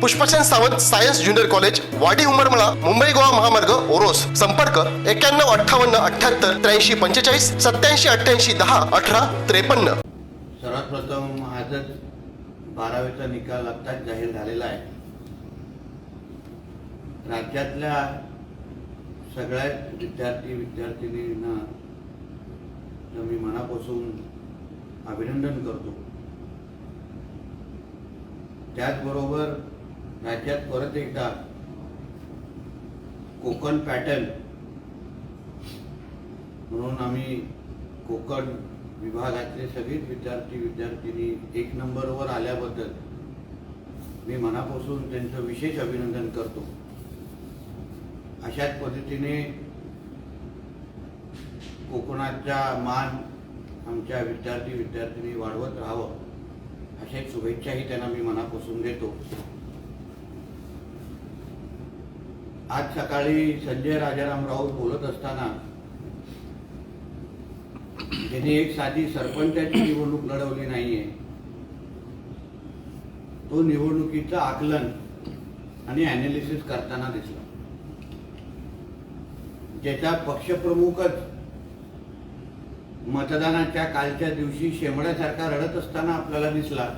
Pushpchand Sawant science junior college Wadi Umarmala Mumbai Goa महामार्ग ओरोस. संपर्क एक्क्याण्णव अठ्ठावन्न अठ्ठ्याहत्तर त्र्याऐंशी पंचेचाळीस सत्याऐंशी अठ्ठ्याऐंशी दहा अठरा त्रेपन्न. सर्वात प्रथम आजच बारावीचा निकाल आत्ताच जाहीर झालेला आहे. राज्यातल्या सगळ्या विद्यार्थी विद्यार्थिनींना मी मनापासून अभिनंदन करतो. त्याचबरोबर राज्यात परत एकदा कोकण पॅटर्न म्हणून आम्ही कोकण विभागातले सगळेच विद्यार्थी विद्यार्थिनी एक नंबरवर आल्याबद्दल मी मनापासून त्यांचं विशेष अभिनंदन करतो. अशाच पद्धतीने कोकणाचा मान आमच्या विद्यार्थी विद्यार्थिनी वाढवत राहावं अशा शुभेच्छाही त्यांना मी मनापासून देतो. आज सकाळी संजय राजाराम राऊत बोलत असताना त्यांनी एक साधी सरपंचाची निवडणूक लढवली नाहीये. तो निवडणुकीचं आकलन आणि अनालिसिस करताना दिसला. ज्याचा पक्षप्रमुखच मतदानाच्या कालच्या दिवशी शेमड्यासारखा रडत असताना आपल्याला दिसला.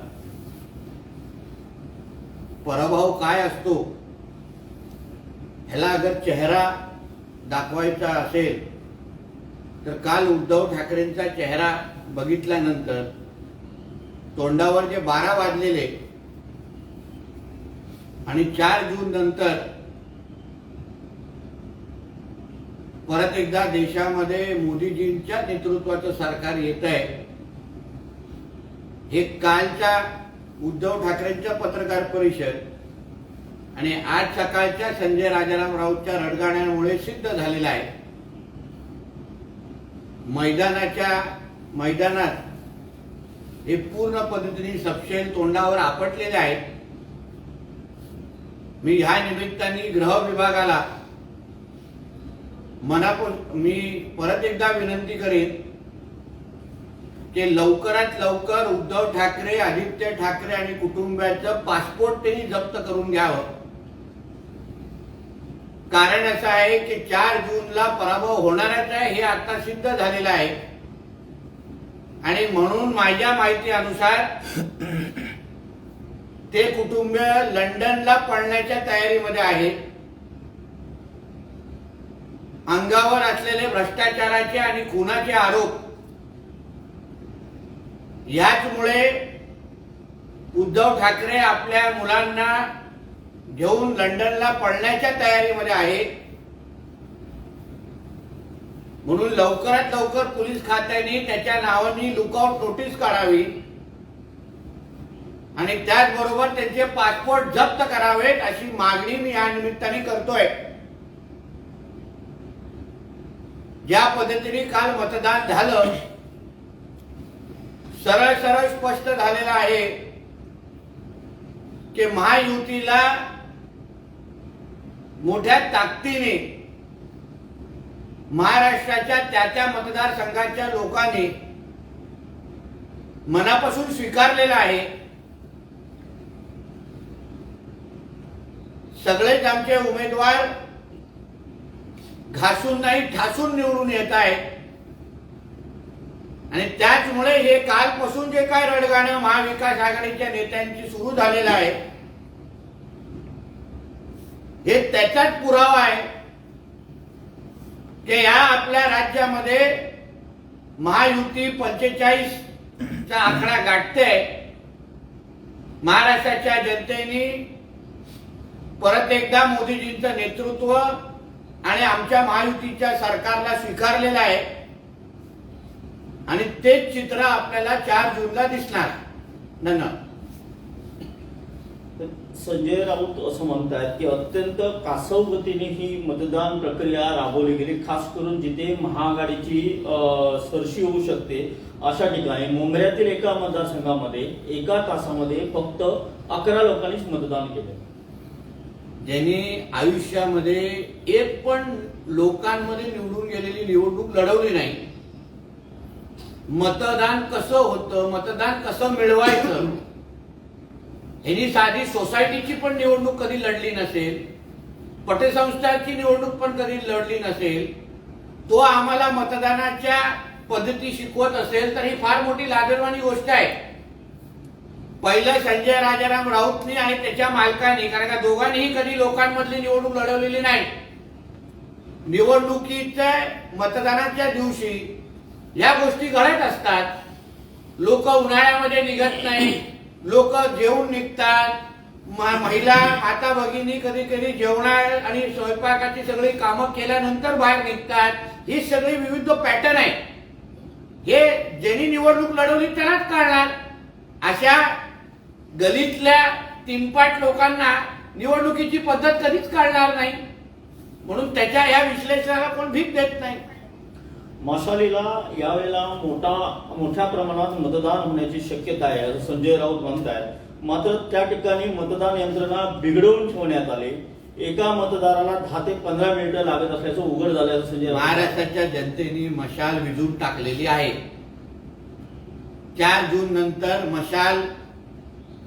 पराभव काय असतो? ह्याला अगर चेहरा दाखवायचा असेल तर काल उद्धव ठाकरेंचा चेहरा बघितल्यानंतर तोंडावर जे बारा वाजलेले आणि चार जून नंतर परत एकदा देशामध्ये मोदीजींच्या नेतृत्वाचं सरकार येत आहे हे कालच्या उद्धव ठाकरेंच्या पत्रकार परिषद आणि आज सकाळच्या संजय राजाराम राऊतच्या रडगाण्यामुळे सिद्ध झालेलं आहे. मैदानाच्या मैदानात हे पूर्ण पद्धतीने सपशेल तोंडावर आपटलेले आहेत मी ह्या निमित्ताने गृह विभागाला मनापूर मी परत एकदा विनंती करेन की लवकरात लवकर उद्धव ठाकरे आदित्य ठाकरे आणि कुटुंबाचं पासपोर्ट त्यांनी जप्त करून घ्यावं. कारण असं आहे की चार जूनला पराभव होणारच आहे हे आता सिद्ध झालेलं आहे. आणि म्हणून माझ्या माहितीनुसार ते कुटुंब लंडनला पळण्याच्या तयारीमध्ये आहे. अंगावर असलेले भ्रष्टाचाराचे आणि खुनाचे आरोप. याचमुळे उद्धव ठाकरे आपल्या मुलांना घेऊन लंडनला पळण्याच्या तयारीमध्ये आहे. म्हणून लवकरात लवकर पोलीस खात्याने त्याच्या नावाने लुकआउट नोटीस काढावी. आणि त्याचबरोबर त्यांचे पासपोर्ट जप्त करावेत अशी मागणी मी या निमित्ताने करतोय. ज्या पद्धतीने काल मतदान झालं सरळ सरळ स्पष्ट झालेलं आहे की महायुतीला मोठ्या ताकदीने महाराष्ट्राच्या त्या त्या मतदारसंघाच्या लोकांनी मनापासून स्वीकारलेला आहे. सगळेच आमचे उमेदवार घासून नाही ठासून निवडून येत आहेत. आणि त्याचमुळे हे कालपासून जे काय रडगाणं महाविकास आघाडीच्या नेत्यांची सुरू झालेलं आहे हे त्याचाच पुरावा आहे की या आपल्या राज्यामध्ये महायुती पंचेचाळीस चा आकडा गाठते महाराष्ट्राच्या जनतेने परत एकदा मोदीजींचं नेतृत्व आणि आमच्या महायुतीच्या सरकारला स्वीकारलेलं आहे. आणि तेच चित्र आपल्याला चार जूनला दिसणार. धन्यवाद. संजय राऊत असं म्हणतात की अत्यंत कासव गतीने ही मतदान प्रक्रिया राबवली गेली. खास करून जिथे महाआघाडीची सरशी होऊ शकते अशा ठिकाणी मुंबईतील एका मतदारसंघामध्ये एका तासामध्ये फक्त अकरा लोकांनीच मतदान केलं. ज्यांनी आयुष्यामध्ये एक पण लोकांमध्ये निवडून गेलेली निवडणूक लढवली नाही. मतदान कसं होतं मतदान कसं मिळवायचं ह्यांनी साधी सोसायटीची पण निवडणूक कधी लढली नसेल पटसंस्थाची निवडणूक पण कधी लढली नसेल तो आम्हाला मतदानाच्या पद्धती शिकवत असेल तर ही फार मोठी लादरवाणी गोष्ट आहे. पहिलं संजय राजाराम राऊतनी आणि त्याच्या मालकांनी कारण का दोघांनीही कधी लोकांमधली निवडणूक लढवलेली नाही. निवडणुकीच्या मतदानाच्या दिवशी या गोष्टी घडत असतात. लोक उन्हाळ्यामध्ये निघत नाही लोक जेवून निघतात. म- महिला आता भगिनी कधी कधी जेवणा आणि स्वयंपाकाची सगळी कामं केल्यानंतर बाहेर निघतात. ही सगळी विविध पॅटर्न आहे हे ज्यांनी निवडणूक लढवली त्यालाच काढणार अशा गलीतल्या तीनपाट लोकांना निवडणुकीची पद्धत कधीच काढणार नाही. म्हणून त्याच्या या विश्लेषणाला कोण भीक देत नाही. मसालीला यावेळेला मोठा मोठ्या प्रमाणात मतदान होण्याची शक्यता आहे. संजय राऊत म्हणतायत मात्र त्या ठिकाणी मतदान यंत्रणा बिघडवून ठेवण्यात आली. एका मतदाराला दहा ते पंधरा मिनिटं लागत असल्याचं उघड झालं असं संजय महाराष्ट्राच्या जनतेने मशाल विजून टाकलेली आहे. चार जून नंतर मशाल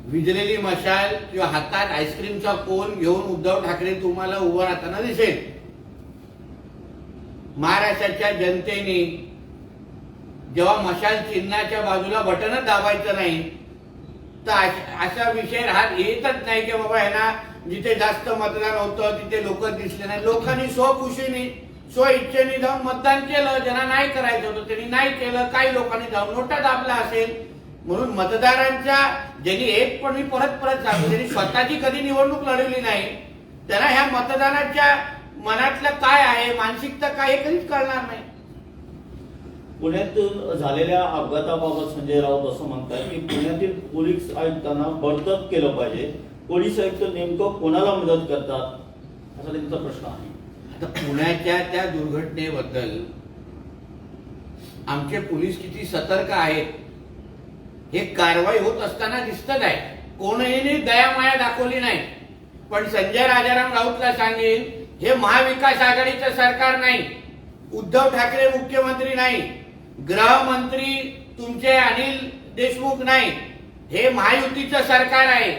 विजलेली मशाल किंवा हातात आईस्क्रीमचा कोन घेऊन उद्धव ठाकरे तुम्हाला उभं राहताना दिसेल. महाराष्ट्राच्या जनतेने जेव्हा मशाल चिन्हाच्या बाजूला बटनच दाबायचं नाही तर अशा विषय राहत येतच नाही की बाबा यांना जिथे जास्त मतदान होतं तिथे लोक दिसले नाही. लोकांनी स्वखुशीने स्व इच्छेने जाऊन मतदान केलं. ज्यांना नाही करायचं होतं त्यांनी नाही केलं. काही लोकांनी जाऊन नोटा दाबला असेल. म्हणून मतदारांच्या ज्यांनी एक पण मी परत परत सांगतो त्यांनी स्वतःची कधी निवडणूक लढवली नाही त्यांना ह्या मतदानाच्या मनातलं काय आहे मानसिकता काय हे कधीच कळणार नाही. पुण्यातून झालेल्या अपघाताबाबत संजय राऊत असं म्हणतात की पुण्यातील पोलीस आयुक्तांना बडतप केलं पाहिजे. पोलीस आयुक्त नेमकं कोणाला मदत करतात? असा त्यांचा प्रश्न आहे. आता पुण्याच्या त्या दुर्घटनेबद्दल आमचे पोलीस किती सतर्क आहेत हे कारवाई होत असताना दिसत आहे. कोणीही दयामाया दाखवली नाही. पण संजय राजाराम राऊतला सांगेल हे महाविकास आघाडीचं सरकार नाही उद्धव ठाकरे मुख्यमंत्री नाही गृहमंत्री तुमचे अनिल देशमुख नाही. हे महायुतीचं सरकार आहे.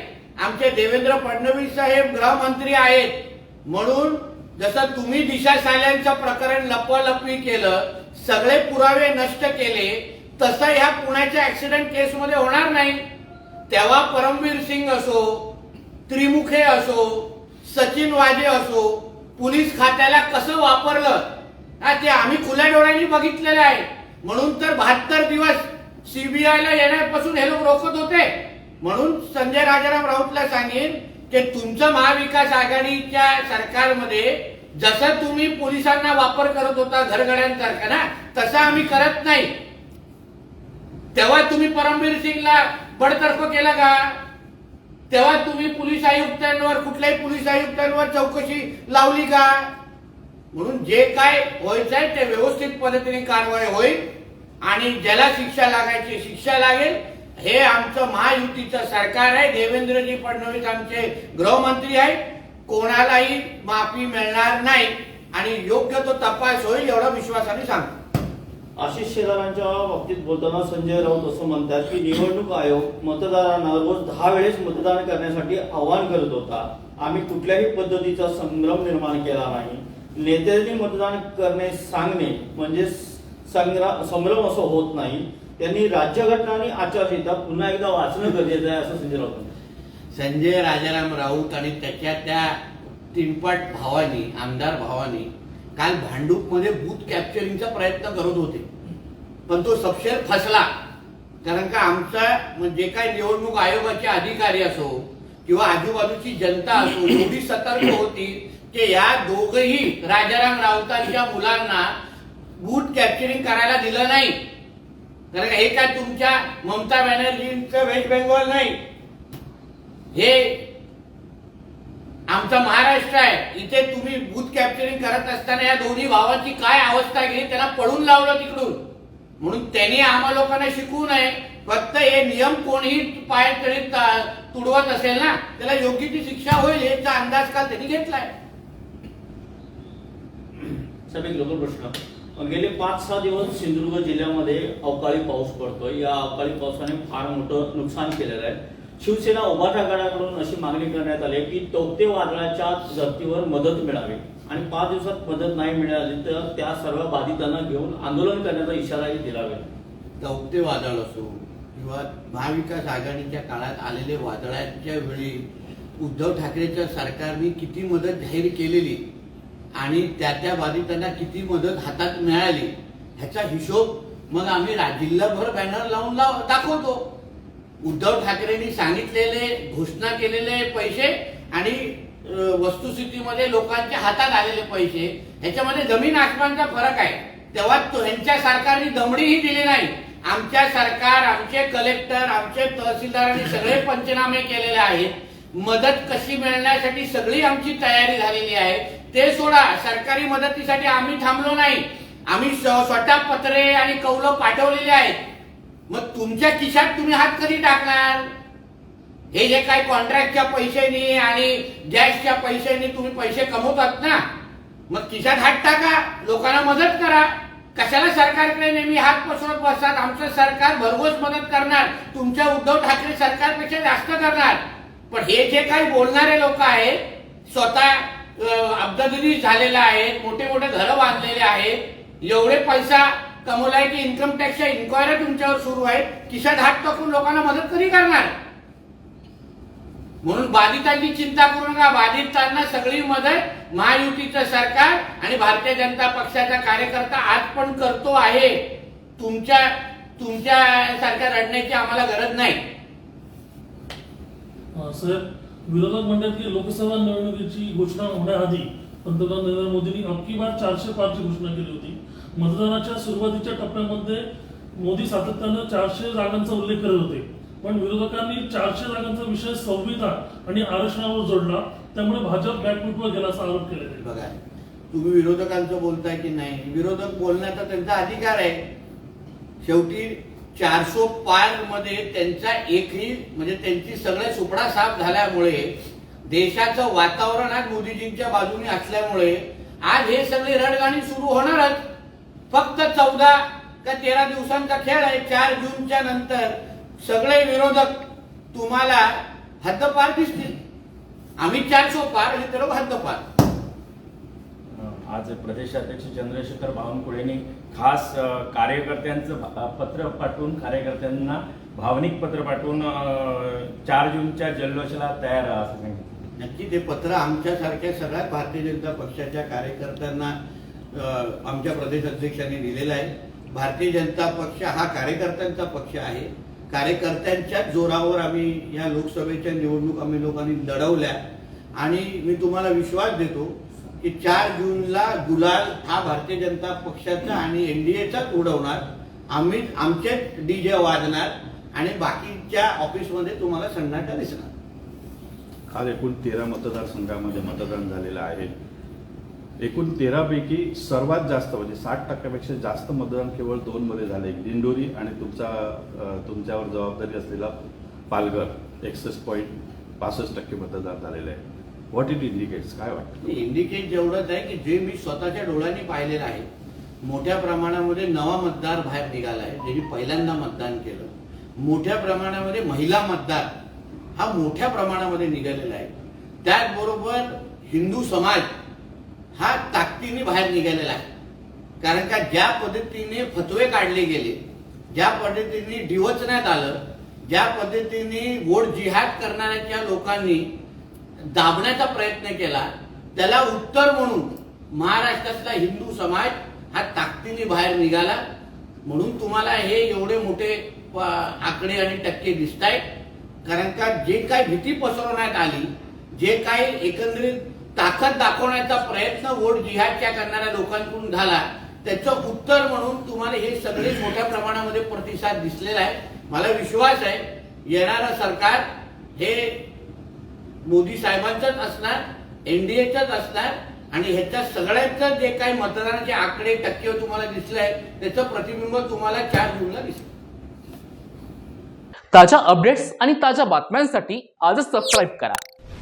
आमचे देवेंद्र फडणवीस साहेब गृहमंत्री आहेत. म्हणून जसं तुम्ही दिशा साल्यांचं प्रकरण लपवालपवी केलं सगळे पुरावे नष्ट केले तसं ह्या पुण्याच्या ऍक्सिडेंट केसमध्ये होणार नाही. तेव्हा परमवीर सिंग असो त्रिमुखे असो सचिन वाजे असो पोलीस खात्याला कसं वापरलं? हा ते आम्ही खुल्या डोळ्यांनी बघितलेलं आहे. म्हणून तर बहात्तर दिवस सीबीआयला येण्यापासून हे लोक रोखत होते. म्हणून संजय राजाराम राऊतला सांगेन की तुमचं महाविकास आघाडीच्या सरकारमध्ये जसं तुम्ही पोलिसांना वापर करत होता घरगड्यांसारखा ना तसं आम्ही करत नाही. तेव्हा तुम्ही परमबीर सिंगला बडतर्फ केला का? तेव्हा तुम्ही पोलीस आयुक्तांवर कुठल्याही पोलीस आयुक्तांवर चौकशी लावली का? म्हणून जे काय व्हायचं आहे ते व्यवस्थित पद्धतीने कारवाई होईल आणि ज्याला शिक्षा लागायची शिक्षा लागेल हे आमचं महायुतीचं सरकार आहे. देवेंद्रजी फडणवीस आमचे गृहमंत्री आहेत. कोणालाही माफी मिळणार नाही आणि योग्य तो तपास होईल एवढा विश्वासाने सांगतो. आशिष शेलारांच्या बाबतीत बोलताना संजय राऊत असं म्हणतात की निवडणूक आयोग मतदारांना रोज दहा वेळेस मतदान करण्यासाठी आवाहन करत होता. आम्ही कुठल्याही पद्धतीचा संभ्रम निर्माण केला नाही. नेत्यांनी मतदान करणे सांगणे म्हणजे संग्रा संभ्रम असं होत नाही. त्यांनी राज्यघटना आणि आचारसंहिता पुन्हा एकदा वाचणं गरजेचं आहे असं संजय राऊत संजय राजाराम राऊत आणि त्याच्या त्या तीनपाट भावानी आमदार भावानी काल भांडूपमध्ये बूथ कॅप्चरिंगचा प्रयत्न करत होते. पण तो सपशेर फसला. कारण का आमचा म्हणजे जे काय निवडणूक आयोगाचे अधिकारी असो किंवा आजूबाजूची जनता असो एवढी सतर्क होती की या दोघही राजाराम राऊतांच्या मुलांना बूथ कॅप्चरिंग करायला दिलं नाही. कारण का हे काय तुमच्या ममता बॅनर्जींचं वेस्ट बेंगॉल नाही? हे आमचा महाराष्ट्र आहे. इथे तुम्ही बूथ कॅप्चरिंग करत असताना या दोन्ही भावाची काय अवस्था गेली त्यांना पळून लावलं तिकडून. म्हणून त्यांनी आम्हा लोकांना शिकवू नये. फक्त हे नियम कोणीही पाय करीत तुडवत असेल ना त्याला योग्य ती शिक्षा होईल याचा अंदाज काल त्यांनी घेतलाय. साहेब लोकल प्रश्न. गेले पाच सहा दिवस सिंधुदुर्ग जिल्ह्यामध्ये अवकाळी पाऊस पडतोय. या अवकाळी पावसाने फार मोठं नुकसान केलेलं आहे. शिवसेना उभाटा गटाकडून अशी मागणी करण्यात आली की तोक्ते वादळाच्या धर्तीवर मदत मिळावी. आणि पाच दिवसात मदत नाही मिळाली तर त्या सर्व बाधितांना घेऊन आंदोलन करण्याचा इशाराही दिला गेला. दौते वादळ असो किंवा महाविकास आघाडीच्या काळात आलेले वादळाच्या वेळी उद्धव ठाकरेच्या सरकारने किती मदत जाहीर केलेली आणि त्या त्या बाधितांना किती मदत हातात मिळाली ह्याचा हिशोब मग आम्ही जिल्हाभर बॅनर लावून लाव दाखवतो. उद्धव ठाकरेंनी सांगितलेले घोषणा केलेले पैसे आणि वस्तुस्थितीमध्ये लोकांच्या हातात आलेले पैसे ह्याच्यामध्ये जमीन आसमानचा फरक आहे. तेव्हा ह्यांच्या सरकारने दमडीही दिली नाही. आमच्या सरकार आमचे कलेक्टर आमचे तहसीलदारांनी सगळे पंचनामे केलेले आहेत. मदत कशी मिळण्यासाठी सगळी आमची तयारी झालेली आहे ते सोडा. सरकारी मदतीसाठी आम्ही थांबलो नाही. आम्ही स्वतः पत्रे आणि कौलं पाठवलेले आहेत. मग तुमच्या खिशात तुम्ही हात कधी टाकणार? हे जे काही कॉन्ट्रॅक्टच्या पैशांनी आणि गॅसच्या पैशांनी तुम्ही पैसे कमवतात ना मग खिशात हात टाका लोकांना मदत करा. कशाला सरकारकडे नेहमी हात पसरत बसतात? आमचं सरकार भरघोस मदत करणार. तुमच्या उद्धव ठाकरे सरकारपेक्षा जास्त करणार. पण हे जे काही बोलणारे लोक आहेत स्वतः अं, अब्दागिरी झालेला आहे मोठे मोठे घरं बांधलेले आहेत एवढे पैसा कमवलाय की इन्कम टॅक्सच्या इन्क्वायरी तुमच्यावर सुरू आहे खिशात हात टाकून लोकांना मदत कधी करणार? म्हणून बाधितांची चिंता करू नका. बाधितांना सगळी मदत महायुतीचं सरकार आणि भारतीय जनता पक्षाचा कार्यकर्ता आज पण करतो आहे. तुमच्या तुमच्या सारख्या रडण्याची आम्हाला गरज नाही. सर विरोधक म्हणतात की लोकसभा निवडणुकीची घोषणा होण्याआधी पंतप्रधान नरेंद्र मोदींनी अबकी बार चारशे पारची घोषणा केली होती. मतदानाच्या सुरुवातीच्या टप्प्यामध्ये मोदी सातत्यानं चारशे जागांचा उल्लेख करत होते. पण विरोधकांनी चारशे जागांचा विषय संविधान आणि आरक्षणावर जोडला त्यामुळे भाजप बॅकफूटवर गेला असा आरोप केला बघा तुम्ही विरोधकांचं बोलताय की नाही? विरोधक बोलण्याचा त्यांचा अधिकार आहे. शेवटी चारसो पाच मध्ये त्यांचा एकही म्हणजे त्यांची सगळे सुपडा साफ झाल्यामुळे देशाचं वातावरण आज मोदीजींच्या बाजूने असल्यामुळे आज हे सगळे रडगाणी सुरू होणारच. फक्त चौदा का तेरा दिवसांचा खेळ आहे चार जूनच्या नंतर. सगळे विरोधक तुम्हाला हद्दपार दिसतील. आम्ही चारसो पार हे तर हद्दपार. आज प्रदेशाध्यक्ष चंद्रशेखर बावनकुळेंनी खास कार्यकर्त्यांचं पत्र पाठवून कार्यकर्त्यांना भावनिक पत्र पाठवून चार जूनच्या जल्लोषाला तयार असं सांगितलं. नक्की ते पत्र आमच्यासारख्या सगळ्या भारतीय जनता पक्षाच्या कार्यकर्त्यांना आमच्या प्रदेश अध्यक्षांनी दिलेला आहे. भारतीय जनता पक्ष हा कार्यकर्त्यांचा पक्ष आहे. कार्यकर्त्यांच्या जोरावर आम्ही या लोकसभेच्या निवडणूक आम्ही लोकांनी लढवल्या. आणि मी तुम्हाला विश्वास देतो की चार जूनला गुलाल हा भारतीय जनता पक्षाचा आणि एनडीएचाच उडवणार. आम्ही आमचे डीजे वाजणार आणि बाकीच्या ऑफिसमध्ये तुम्हाला सन्नाटा दिसणार. काल एकूण तेरा मतदारसंघामध्ये मतदान झालेलं आहे. एकूण तेरापैकी सर्वात जास्त म्हणजे साठ टक्क्यापेक्षा जास्त मतदान केवळ दोनमध्ये झाले. दिंडोरी आणि तुमचा तुमच्यावर जबाबदारी असलेला पालघर एक्सेस पॉईंट पासष्ट टक्के मतदान झालेलं आहे. व्हॉट इट इंडिकेट्स काय वाटतं? इंडिकेट जेवढंच आहे की जे मी स्वतःच्या डोळ्यांनी पाहिलेलं आहे मोठ्या प्रमाणामध्ये नवा मतदार बाहेर निघाला आहे ज्यांनी पहिल्यांदा मतदान केलं. मोठ्या प्रमाणामध्ये महिला मतदार हा मोठ्या प्रमाणामध्ये निघालेला आहे. त्याचबरोबर हिंदू समाज हा ताकदीने बाहेर निघालेला आहे. कारण का ज्या पद्धतीने फतवे काढले गेले ज्या पद्धतीने डिवचण्यात आलं ज्या पद्धतीने वोट जिहाद करणाऱ्या लोकांनी दाबण्याचा प्रयत्न केला त्याला उत्तर म्हणून महाराष्ट्रातला हिंदू समाज हा ताकदीने बाहेर निघाला. म्हणून तुम्हाला हे एवढे मोठे आकडे आणि टक्के दिसत आहेत कारण का जे काही भीती पसरवण्यात आली जे काही एकंदरीत ताकद दाखवण्याचा प्रयत्न वोट जिहादच्या करणाऱ्या लोकांकडून झाला. त्याचं उत्तर म्हणून तुम्हाला हे सगळे मोठ्या प्रमाणामध्ये प्रतिसाद दिसलेला आहे. मला विश्वास आहे येणारं सरकार हे मोदी साहेबांचंच असणार एनडीएचंच असणार आणि ह्याच्या सगळ्यांचं जे काही मतदानाचे आकडे टक्के तुम्हाला दिसलंय त्याचं प्रतिबिंब तुम्हाला चार जूनला दिसलं. ताज्या अपडेट्स आणि ताज्या बातम्यांसाठी आजच सबस्क्राईब करा.